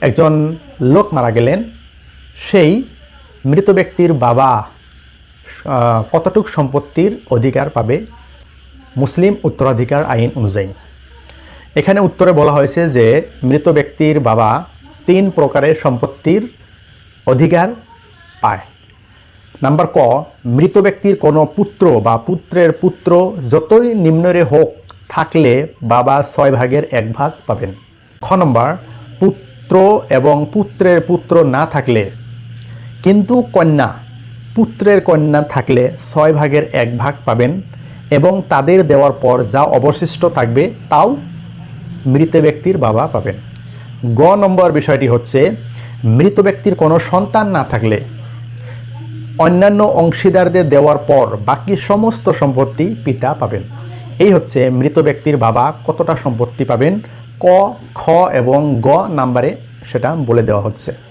একজন লোক মারা গেলেন। সেই মৃত ব্যক্তির বাবা কতটুক সম্পত্তির অধিকার পাবে? মুসলিম উত্তরাধিকার আইন অনুযায়ী। এখানে উত্তরে বলা হয়েছে যে, মৃত ব্যক্তির বাবা তিন প্রকারের সম্পত্তির অধিকার পায়। নাম্বার ক, মৃত ব্যক্তির কোনো পুত্র বা পুত্রের পুত্র যতই নিম্নরে হোক থাকলে বাবা ছয় ভাগের এক ভাগ পাবেন। খ নম্বর পুত্র এবং পুত্রের পুত্র না থাকলে, কিন্তু কন্যা, পুত্রের কন্যা থাকলে ছয় ভাগের এক ভাগ পাবেন এবং তাদের দেওয়ার পর যা অবশিষ্ট থাকবে তাও মৃত ব্যক্তির বাবা পাবেন। গ নম্বর বিষয়টি হচ্ছে, মৃত ব্যক্তির কোনো সন্তান না থাকলে অন্যান্য অংশীদারদের দেওয়ার পর বাকি সমস্ত সম্পত্তি পিতা পাবেন। এই হচ্ছে মৃত ব্যক্তির বাবা কতটা সম্পত্তি পাবেন? ক, খ এবং গ নাম্বারে সেটা বলে দেওয়া হচ্ছে।